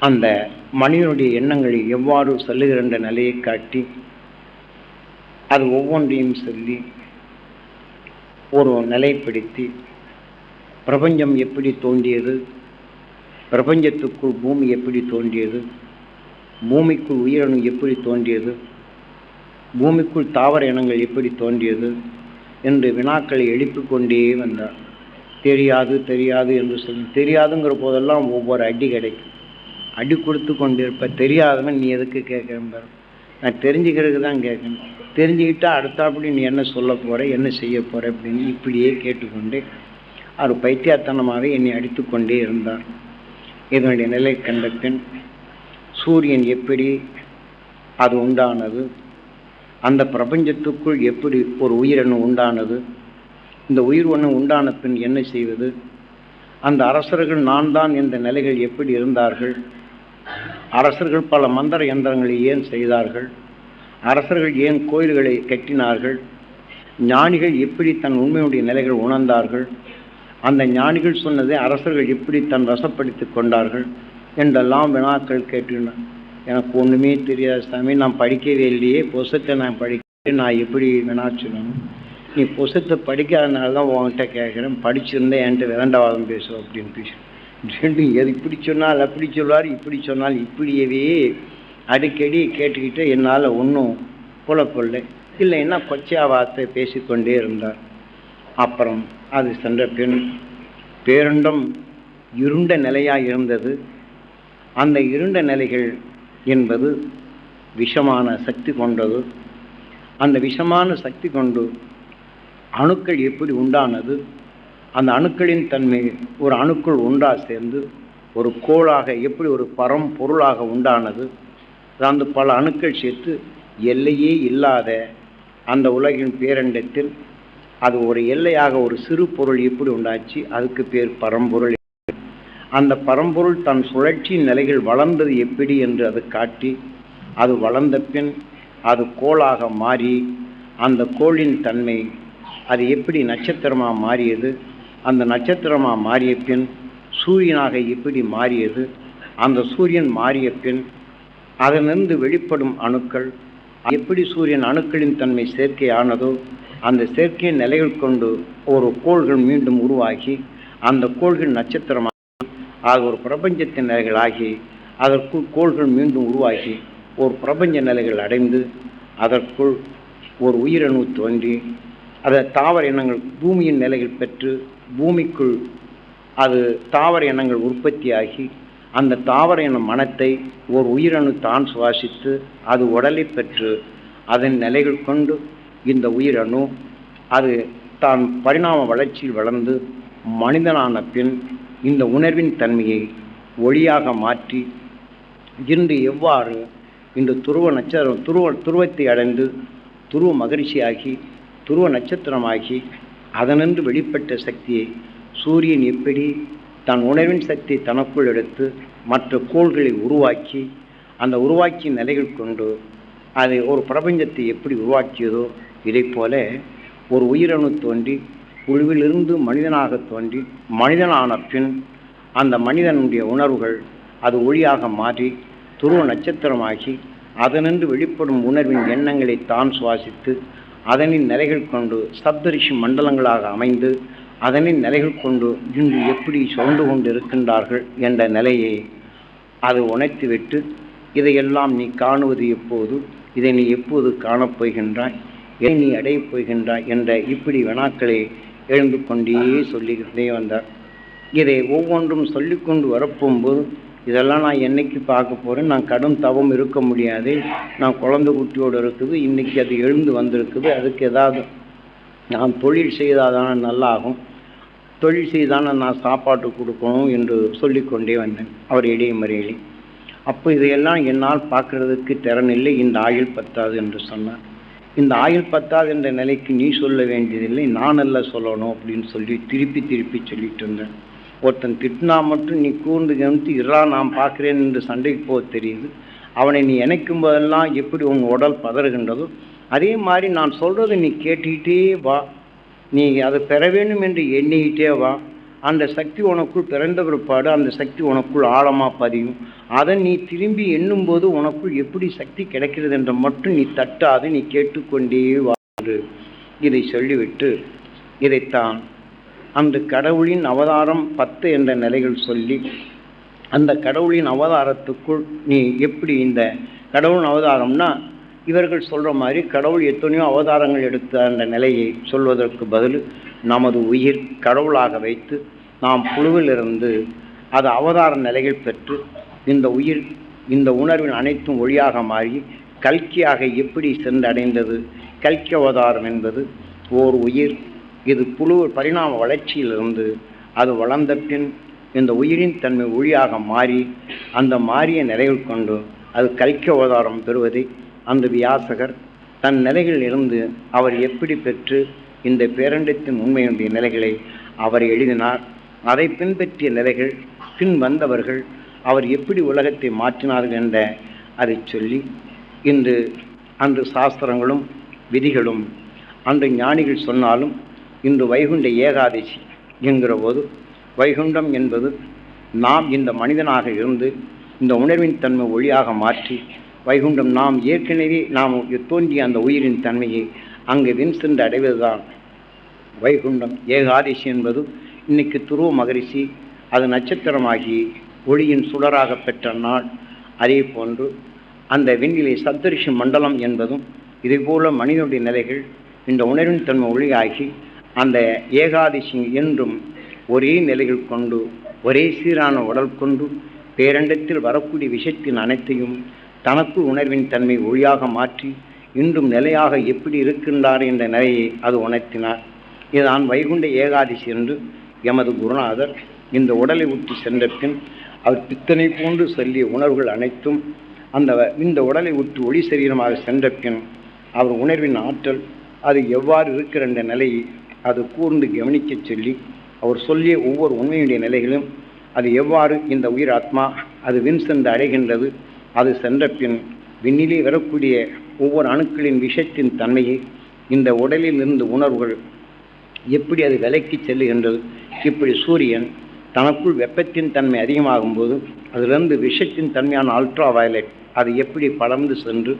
அந்த மனிதனுடைய எண்ணங்கள் எவ்வாறு செல்லுகின்ற நிலையை காட்டி அது ஒவ்வொன்றையும் சொல்லி ஒரு நிலைப்படுத்தி பிரபஞ்சம் எப்படி தோன்றியது பிரபஞ்சத்துக்குள் பூமி எப்படி தோன்றியது பூமிக்குள் உயிரணு எப்படி தோன்றியது பூமிக்குள் தாவர இனங்கள் எப்படி தோன்றியது என்று வினாக்களை எழுப்பிக் கொண்டே வந்தார். தெரியாது தெரியாது என்று சொல்லி தெரியாதுங்கிற போதெல்லாம் ஒவ்வொரு அடி கிடைக்கும். அடி கொடுத்து கொண்டிருப்ப. தெரியாதவன் நீ எதுக்கு கேட்குறேன் நான் தெரிஞ்சுக்கிறதுக்கு தான் கேட்கணும் தெரிஞ்சுக்கிட்டா அடுத்தாப்படி நீ என்ன சொல்ல போகிற என்ன செய்ய போகிற அப்படின்னு இப்படியே கேட்டுக்கொண்டு அவர் பைத்தியத்தனமாக என்னை அடித்து கொண்டே இருந்தார். இதனுடைய நிலை கண்ட பின் சூரியன் எப்படி அது உண்டானது? அந்த பிரபஞ்சத்துக்குள் எப்படி ஒரு உயிரணு உண்டானது? இந்த உயிர் ஒன்று உண்டான பின் என்ன செய்வது? அந்த அரசர்கள் நான் தான் என்ற நிலைகள் எப்படி இருந்தார்கள்? அரசர்கள் பல மந்திர யந்திரங்களை ஏன் செய்தார்கள்? அரசர்கள் ஏன் கோயில்களை கட்டினார்கள்? ஞானிகள் எப்படி தன் உண்மையுடைய நிலைகள் உணர்ந்தார்கள்? அந்த ஞானிகள் சொன்னதை அரசர்கள் எப்படி தன் வசப்படுத்தி கொண்டார்கள்? என்றெல்லாம் வினாக்கள் கேட்டுனார் எனக்கு ஒன்றுமே தெரியாது சாமி. நான் படிக்கவே இல்லையே. பொசத்தை நான் படிக்க நான் எப்படி வினா சொல்லணும் நீ புசத்தை படிக்காதனால தான் உன்கிட்ட கேட்குறேன். படிச்சிருந்தேன் என்கிட்ட விரண்டவாதம் பேசுவோம் அப்படின்னு பேசுகிறேன் ரெண்டு எது இப்படி சொன்னால் அப்படி சொல்வார் இப்படி சொன்னால் இப்படியவே அடிக்கடி கேட்டுக்கிட்டு என்னால் ஒன்றும் புலப்படலை இல்லைன்னா கொச்சையா வார்த்தை பேசிக்கொண்டே இருந்தார். அப்புறம் அது சென்ற பின் பேருண்டம் இருண்ட நிலையாக இருந்தது. அந்த இருண்ட நிலைகள் என்பது விஷமான சக்தி கொண்டது. அந்த விஷமான சக்தி கொண்டு அணுக்கள் எப்படி உண்டானது? அந்த அணுக்களின் தன்மை ஒரு அணுக்கள் உண்டாக சேர்ந்து ஒரு கோளாக எப்படி ஒரு பரம் பொருளாக உண்டானது அந்த பல அணுக்கள் சேர்த்து எல்லையே இல்லாத அந்த உலகின் பேரண்டத்தில் அது ஒரு எல்லையாக ஒரு சிறு பொருள் எப்படி உண்டாச்சு அதுக்கு பேர் பரம்பொருள். அந்த பரம்பொருள் தன் சுழற்சியின் நிலையில் வளர்ந்தது எப்படி என்று அது காட்டி அது வளர்ந்த பின் அது கோளாக மாறி அந்த கோளின் தன்மை அது எப்படி நட்சத்திரமாக மாறியது அந்த நட்சத்திரமாக மாறிய பின் சூரியனாக எப்படி மாறியது. அந்த சூரியன் மாறிய பின் அதனிருந்து வெளிப்படும் அணுக்கள் எப்படி சூரியன் அணுக்களின் தன்மை செயற்கையானதோ அந்த செயற்கை நிலைகள் கொண்டு ஒரு கோள்கள் மீண்டும் உருவாகி அந்த கோள்கள் நட்சத்திரமாக ஆக ஒரு பிரபஞ்சத்தின் நிலைகளாகி அதற்குள் கோள்கள் மீண்டும் உருவாகி ஒரு பிரபஞ்ச நிலைகள் அடைந்து அதற்குள் ஒரு உயிரணு தோன்றி அதை தாவர இனங்கள் பூமியின் நிலைகள் பெற்று பூமிக்குள் அது தாவர எண்ணங்கள் உற்பத்தியாகி அந்த தாவர இன மனத்தை ஓர் உயிரணு தான் சுவாசித்து அது உடலை பெற்று அதன் நிலைகள் கொண்டு இந்த உயிரணு அது தான் பரிணாம வளர்ச்சியில் வளர்ந்து மனிதனான பின் இந்த உணர்வின் தன்மையை ஒளியாக மாற்றி இன்று எவ்வாறு இந்த துருவ நட்சத்திரம் துருவ துருவத்தை அடைந்து துருவ மகிழ்ச்சியாகி துருவ நட்சத்திரமாகி அதனின்று வெளிப்பட்ட சக்தியை சூரியன் எப்படி தன் உணர்வின் சக்தி தனக்குள் எடுத்து மற்ற கோள்களை உருவாக்கி அந்த உருவாக்கிய நிலைகள் கொண்டு அதை ஒரு பிரபஞ்சத்தை எப்படி உருவாக்கியதோ இதை போல ஒரு உயிரணு தோன்றி குழுவிலிருந்து மனிதனாக தோன்றி மனிதனான பின் அந்த மனிதனுடைய உணர்வுகள் அது ஒளியாக மாறி துருவ நட்சத்திரமாகி அதனின்று வெளிப்படும் உணர்வின் எண்ணங்களை தான் சுவாசித்து அதனின் நிலைகள் கொண்டு சப்தரிஷி மண்டலங்களாக அமைந்து அதனின் நிலைகள் கொண்டு இன்று எப்படி சுரண்டு கொண்டு இருக்கின்றார்கள் என்ற நிலையை அது உணர்த்திவிட்டு இதையெல்லாம் நீ காணுவது எப்போது? இதை நீ எப்போது காணப்போகின்றாய்? இதை நீ அடையப் போகின்றாய்? என்ற இப்படி வினாக்களை எழுந்து கொண்டே சொல்லிக்கிட்டே வந்தார். இதை ஒவ்வொன்றும் சொல்லிக்கொண்டு வரப்போகும்போது இதெல்லாம் நான் என்னைக்கு பார்க்க போகிறேன் நான் கடும் தவம் இருக்க முடியாது. நான் குழந்தை குட்டியோடு இருக்குது. இன்றைக்கி அது எழுந்து வந்திருக்குது. அதுக்கு ஏதாவது நான் தொழில் செய்தாதானே நல்லாகும். தொழில் செய்தான நான் சாப்பாட்டு கொடுக்கணும் என்று சொல்லிக்கொண்டே வந்தேன். அவர் இடையமறையிலே அப்போ இதையெல்லாம் என்னால் பார்க்கறதுக்கு திறன் இல்லை. இந்த ஆயுள் பத்தாது என்று சொன்னார். இந்த ஆயுள் பத்தாது என்ற நிலைக்கு நீ சொல்ல வேண்டியதில்லை. நான் அல்ல சொல்லணும் அப்படின்னு சொல்லி திருப்பி திருப்பி சொல்லிட்டு இருந்தேன். ஒருத்தன் திட்டினா மட்டும் நீ கூர்ந்து கவனித்து இரா நான் பார்க்குறேன் என்று சண்டைக்கு போக தெரியுது. அவனை நீ இணைக்கும் போதெல்லாம் எப்படி உன் உடல் பதறுகின்றதோ அதே மாதிரி நான் சொல்கிறத நீ கேட்டுக்கிட்டே வா. நீ அதை பெற வேண்டும் என்று எண்ணிக்கிட்டே வா. அந்த சக்தி உனக்குள் பிறந்த பிற்பாடு அந்த சக்தி உனக்குள் ஆழமாக பதியும். அதை நீ திரும்பி எண்ணும்போது உனக்குள் எப்படி சக்தி கிடைக்கிறது என்று மட்டும் நீ தட்டாது நீ கேட்டுக்கொண்டே வாழ் இதை சொல்லிவிட்டு இதைத்தான் அந்த கடவுளின் அவதாரம் பத்து என்ற நிலைகள் சொல்லி அந்த கடவுளின் அவதாரத்துக்குள் நீ எப்படி இந்த கடவுளின் அவதாரம்னா இவர்கள் சொல்கிற மாதிரி கடவுள் எத்தனையோ அவதாரங்கள் எடுத்த அந்த நிலையை சொல்வதற்கு பதில் நமது உயிர் கடவுளாக வைத்து நாம் புழுவிலிருந்து அது அவதார நிலைகள் பெற்று இந்த உயிர் இந்த உணர்வின் அனைத்தும் ஒளியாக மாறி கல்கியாக எப்படி சென்றடைந்தது கல்கி அவதாரம் என்பது ஓர் உயிர் இது புழு பரிணாம வளர்ச்சியிலிருந்து அது வளர்ந்த பின் இந்த உயிரின் தன்மை ஒளியாக மாறி அந்த மாறிய நிலைகள் கொண்டு அது கலிக்க அவதாரம் பெறுவதை அந்த வியாசகர் தன் நிலைகளில் இருந்து அவர் எப்படி பெற்று இந்த பேரண்டத்தின் உண்மையுடைய நிலைகளை அவர் எழுதினார் அதை பின்பற்றிய நிலைகள் பின் வந்தவர்கள் அவர் எப்படி உலகத்தை மாற்றினார்கள் என்ற அதை சொல்லி இன்று அன்று சாஸ்திரங்களும் விதிகளும் அன்று ஞானிகள் சொன்னாலும் இன்று வைகுண்ட ஏகாதசி என்கிற போது வைகுண்டம் என்பது நாம் இந்த மனிதனாக இருந்து இந்த உணர்வின் தன்மை ஒளியாக மாற்றி வைகுண்டம் நாம் ஏற்கனவே நாம் தோன்றிய அந்த உயிரின் தன்மையை அங்கு வின் சென்று அடைவதுதான் வைகுண்டம். ஏகாதசி என்பது இன்னைக்கு துருவ மகரிஷி அது நட்சத்திரமாகி ஒளியின் சுடராக பெற்ற நாள். அதே போன்று அந்த விண்ணிலை சப்தரிஷி மண்டலம் என்பதும் இதேபோல மனிதனுடைய நிலைகள் இந்த உணர்வின் தன்மை ஒளியாகி அந்த ஏகாதசி என்றும் ஒரே நிலைகள் கொண்டு ஒரே சீரான உடல் கொண்டு பேரண்டத்தில் வரக்கூடிய விஷயத்தின் அனைத்தையும் தனக்கு உணர்வின் தன்மை ஒளியாக மாற்றி இன்றும் நிலையாக எப்படி இருக்கின்றார் என்ற நிலையை அது உணர்த்தினார். இதுதான் வைகுண்ட ஏகாதசி என்று எமது குருநாதர் இந்த உடலை விட்டு சென்ற பின் அவர் பித்தனை போன்று சொல்லிய உணர்வுகள் அனைத்தும் அந்த இந்த உடலை விட்டு ஒளி சரீரமாக சென்ற பின் அவர் உணர்வின் ஆற்றல் அது எவ்வாறு இருக்கிற என்ற நிலையை அது கூர்ந்து கவனிக்கச் சொல்லி அவர் சொல்லிய ஒவ்வொரு உண்மையுடைய நிலைகளும் அது எவ்வாறு இந்த உயிர் ஆத்மா அது வின் சென்று அடைகின்றது அது சென்ற பின் விண்ணிலே வரக்கூடிய ஒவ்வொரு அணுக்களின் விஷத்தின் தன்மையை இந்த உடலில் இருந்து உணர்வுகள் எப்படி அது விலைக்கு செல்லுகின்றது இப்படி சூரியன் தனக்குள் வெப்பத்தின் தன்மை அதிகமாகும் போது அதிலிருந்து விஷத்தின் தன்மையான அல்ட்ரா வயலட் அது எப்படி படர்ந்து சென்று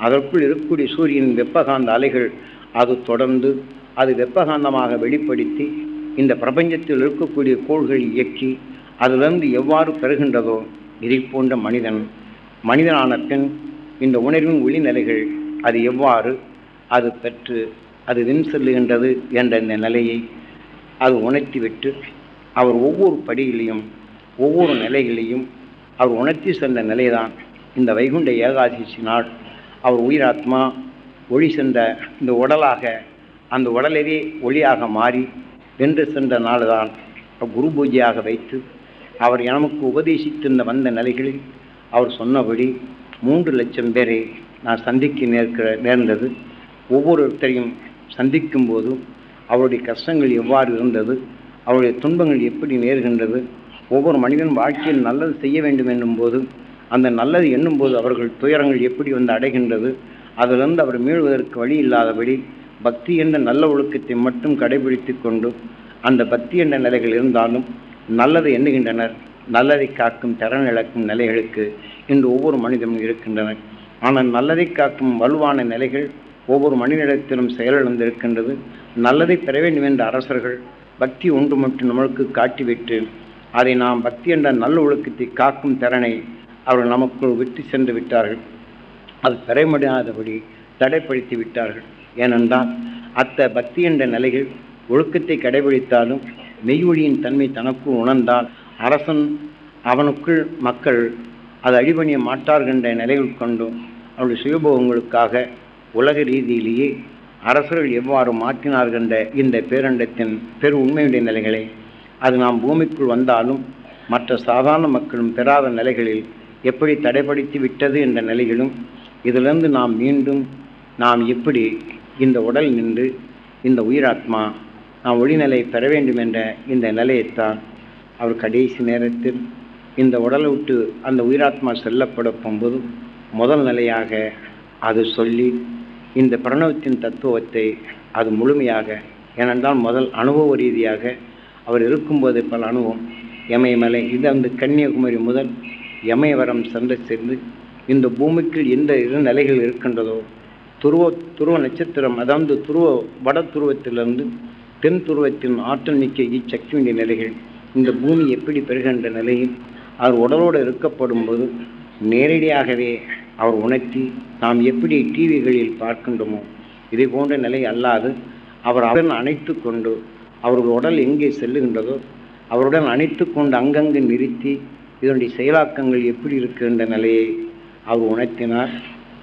அதற்குள் இருக்கக்கூடிய சூரியனின் வெப்பகாந்த அலைகள் அது தொடர்ந்து அது வெப்பகாந்தமாக வெளிப்படுத்தி இந்த பிரபஞ்சத்தில் இருக்கக்கூடிய கோள்கள் இயக்கி அதிலிருந்து எவ்வாறு பெறுகின்றதோ இதை போன்ற மனிதன் மனிதனான பின் இந்த உணர்வின் ஒளிநிலைகள் அது எவ்வாறு அது பெற்று அது வின் செல்லுகின்றது என்ற இந்த நிலையை அது உணர்த்திவிட்டு அவர் ஒவ்வொரு படியிலையும் ஒவ்வொரு நிலைகளையும் அவர் உணர்த்தி சென்ற நிலைதான் இந்த வைகுண்ட ஏகாதசி நாள் அவர் உயிராத்மா ஒளி சென்ற இந்த உடலாக அந்த உடலவே ஒளியாக மாறி வென்று சென்ற நாள்தான் குரு பூஜையாக வைத்து அவர் எனக்கு உபதேசித்திருந்த வந்த நிலைகளில் அவர் சொன்னபடி மூன்று லட்சம் பேரை நான் சந்திக்க நேர்க்கிற நேர்ந்தது. ஒவ்வொருத்தரையும் சந்திக்கும் போதும் அவருடைய கஷ்டங்கள் எவ்வாறு இருந்தது அவருடைய துன்பங்கள் எப்படி நேர்கின்றது ஒவ்வொரு மனிதன் வாழ்க்கையில் நல்லது செய்ய வேண்டும் என்னும் போது அந்த நல்லது எண்ணும்போது அவர்கள் துயரங்கள் எப்படி வந்து அடைகின்றது அதிலிருந்து அவர் மீள்வதற்கு வழி இல்லாதபடி பக்தி என்ற நல்ல ஒழுக்கத்தை மட்டும் கடைபிடித்து கொண்டு அந்த பக்தி என்ற நிலைகள் இருந்தாலும் நல்லதை எண்ணுகின்றனர். நல்லதை காக்கும் திறன் இழக்கும் நிலைகளுக்கு இன்று ஒவ்வொரு மனிதனும் இருக்கின்றனர் ஆனால் நல்லதை காக்கும் வலுவான நிலைகள் ஒவ்வொரு மனிதனிடத்திலும் செயலிழந்திருக்கின்றது. நல்லதை பெற வேண்டும் என்ற அரசர்கள் பக்தி ஒன்று மட்டும் நம்மளுக்கு காட்டிவிட்டு அதை நாம் பக்தி என்ற நல்ல ஒழுக்கத்தை காக்கும் திறனை அவர்கள் நமக்குள் விட்டு சென்று விட்டார்கள். அது பெற முடியாதபடி தடைப்படுத்தி விட்டார்கள். ஏனென்றால் அத்த பக்தி என்ற நிலைகள் ஒழுக்கத்தை கடைபிடித்தாலும் மெய்யொழியின் தன்மை தனக்குள் உணர்ந்தால் அரசன் அவனுக்குள் மக்கள் அது அடிபணிய மாட்டார்கள் என்ற நிலைகள் கொண்டும் அவருடைய சுயபோகங்களுக்காக உலக ரீதியிலேயே அரசர்கள் எவ்வாறு மாற்றினார்கள் என்ற இந்த பேரண்டத்தின் பெரு உண்மையுடைய நிலைகளை அது நாம் பூமிக்குள் வந்தாலும் மற்ற சாதாரண மக்களும் பெறாத நிலைகளில் எப்படி தடைப்படுத்தி விட்டது என்ற நிலைகளும் இதிலிருந்து நாம் மீண்டும் நாம் எப்படி இந்த உடல் நின்று இந்த உயிராத்மா நான் ஒளிநிலை பெற வேண்டும் என்ற இந்த நிலையைத்தான் அவர் கடைசி நேரத்தில் இந்த உடலை விட்டு அந்த உயிராத்மா செல்லப்பட போகும்போது முதல் நிலையாக அது சொல்லி இந்த பிரணவத்தின் தத்துவத்தை அது முழுமையாக ஏனென்றால் முதல் அனுபவ ரீதியாக அவர் இருக்கும்போது பல அனுபவம். இமயமலை இது அந்த கன்னியாகுமரி முதல் எமயவரம் சென்று சேர்ந்து இந்த பூமிக்கு எந்த இரு நிலைகள் இருக்கின்றதோ துருவ துருவ நட்சத்திரம் அதாவது துருவ வட துருவத்திலிருந்து தென் துருவத்தின் ஆற்றல் மிக்க இச்சக்தியுடைய நிலைகள் இந்த பூமி எப்படி பெறுகின்ற நிலையில் அவர் உடலோடு இருக்கப்படும் போது நேரடியாகவே அவர் உணர்த்தி நாம் எப்படி டிவிகளில் பார்க்கின்றோமோ இதை போன்ற நிலை அல்லாது அவர் அவன் அணைத்து கொண்டு அவர்கள் உடல் எங்கே செல்லுகின்றதோ அவருடன் அணைத்து கொண்டு அங்கங்கு நிறுத்தி இதனுடைய செயலாக்கங்கள் எப்படி இருக்கின்ற நிலையை அவர் உணர்த்தினார்.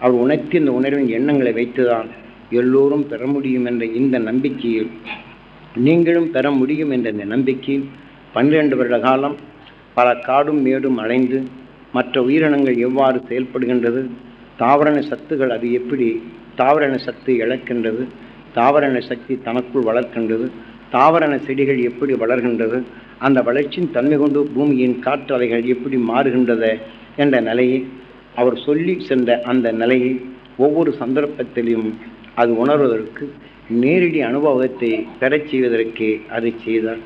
அவர் உணர்த்தி இந்த உணர்வின் எண்ணங்களை வைத்துதான் எல்லோரும் பெற முடியும் என்ற இந்த நம்பிக்கையில் நீங்களும் பெற முடியும் என்ற இந்த நம்பிக்கையில் பன்னிரண்டு வருட காலம் பல காடும் மேடும் அலைந்து மற்ற உயிரினங்கள் எவ்வாறு செயல்படுகின்றது தாவரண சத்துகள் அது எப்படி தாவரண சத்து இழக்கின்றது தாவரண சக்தி தனக்குள் வளர்க்கின்றது தாவரண செடிகள் எப்படி வளர்கின்றது அந்த வளர்ச்சியின் தன்மை கொண்டு பூமியின் காற்றலைகள் எப்படி மாறுகின்றது என்ற நிலையை அவர் சொல்லி சென்ற அந்த நிலையை ஒவ்வொரு சந்தர்ப்பத்திலும் அது உணர்வதற்கு நேரடி அனுபவத்தை பெறச் செய்வதற்கு அதை செய்தார்.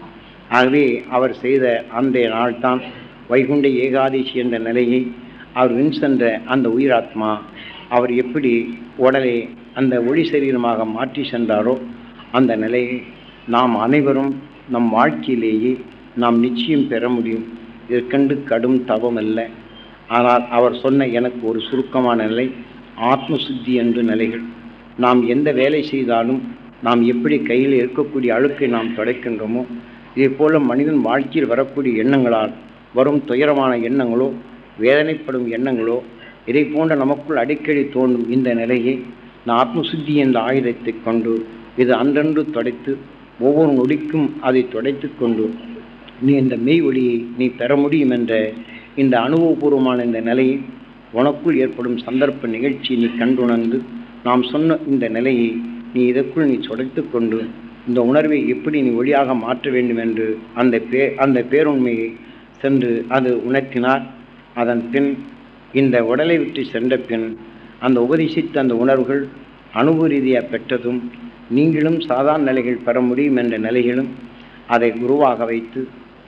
ஆகவே அவர் செய்த அந்த நாள்தான் வைகுண்ட ஏகாதசி என்ற நிலையை அவர் வின் சென்ற அந்த உயிராத்மா அவர் எப்படி உடலை அந்த ஒளி சரீரமாக மாற்றி சென்றாரோ அந்த நிலையை நாம் அனைவரும் நம் வாழ்க்கையிலேயே நாம் நிச்சயம் பெற முடியும். இதற்கண்டு கடும் தவம் அல்ல. ஆனால் அவர் சொன்ன எனக்கு ஒரு சுருக்கமான நிலை ஆத்ம சுத்தி என்று நிலைகள். நாம் எந்த வேலை செய்தாலும் நாம் எப்படி கையில் இருக்கக்கூடிய அழுக்கை நாம் துடைக்கின்றோமோ இதே போல மனிதன் வாழ்க்கையில் வரக்கூடிய எண்ணங்களால் வரும் துயரமான எண்ணங்களோ வேதனைப்படும் எண்ணங்களோ இதை போன்ற நமக்குள் அடிக்கடி தோன்றும் இந்த நிலையை நான் ஆத்மசுத்தி என்ற ஆயுதத்தை கொண்டு இது அன்றன்று தொடைத்து ஒவ்வொரு நொடிக்கும் அதை தொடைத்து கொண்டு நீ இந்த மெய் ஒளியை நீ பெற முடியும் என்ற இந்த அனுபவபூர்வமான இந்த நிலையை உனக்குள் ஏற்படும் சந்தர்ப்ப நிகழ்ச்சி நீ கண்டுணர்ந்து நாம் சொன்ன இந்த நிலையை நீ இதற்குள் நீ சுடைத்து கொண்டு இந்த உணர்வை எப்படி நீ ஒளியாக மாற்ற வேண்டும் என்று அந்த பே அந்த பேருண்மையை சென்று அது உணர்த்தினார். அதன் பின் இந்த உடலை விட்டு சென்ற பின் அந்த உபதேசித்த அந்த உணர்வுகள் அனுபவ ரீதியாக பெற்றதும் நீங்களும் சாதாரண நிலைகள் பெற முடியும் என்ற நிலைகளும் அதை குருவாக வைத்து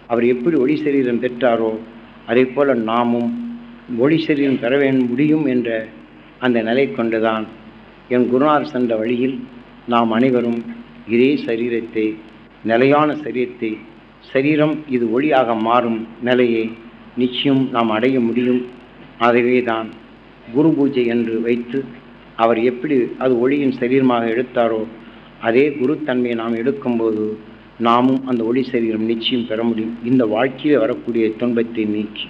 அவர் எப்படி ஒளி சரீரம் பெற்றாரோ அதே போல் நாமும் ஒளி செல்வம் பெற வேண்டும் முடியும் என்ற அந்த நிலை கொண்டுதான் என் குருநார் சென்ற வழியில் நாம் அனைவரும் இதே சரீரத்தை நிலையான சரீரத்தை சரீரம் இது ஒளியாக மாறும் நிலையை நிச்சயம் நாம் அடைய முடியும். ஆகவே தான் குரு பூஜை என்று வைத்து அவர் எப்படி அது ஒளியின் சரீரமாக எடுத்தாரோ அதே குருத்தன்மையை நாம் எடுக்கும்போது நாமும் அந்த ஒளி சரீரம் நிச்சயம் பெற முடியும். இந்த வாழ்க்கையில் வரக்கூடிய துன்பத்தை நீக்கி.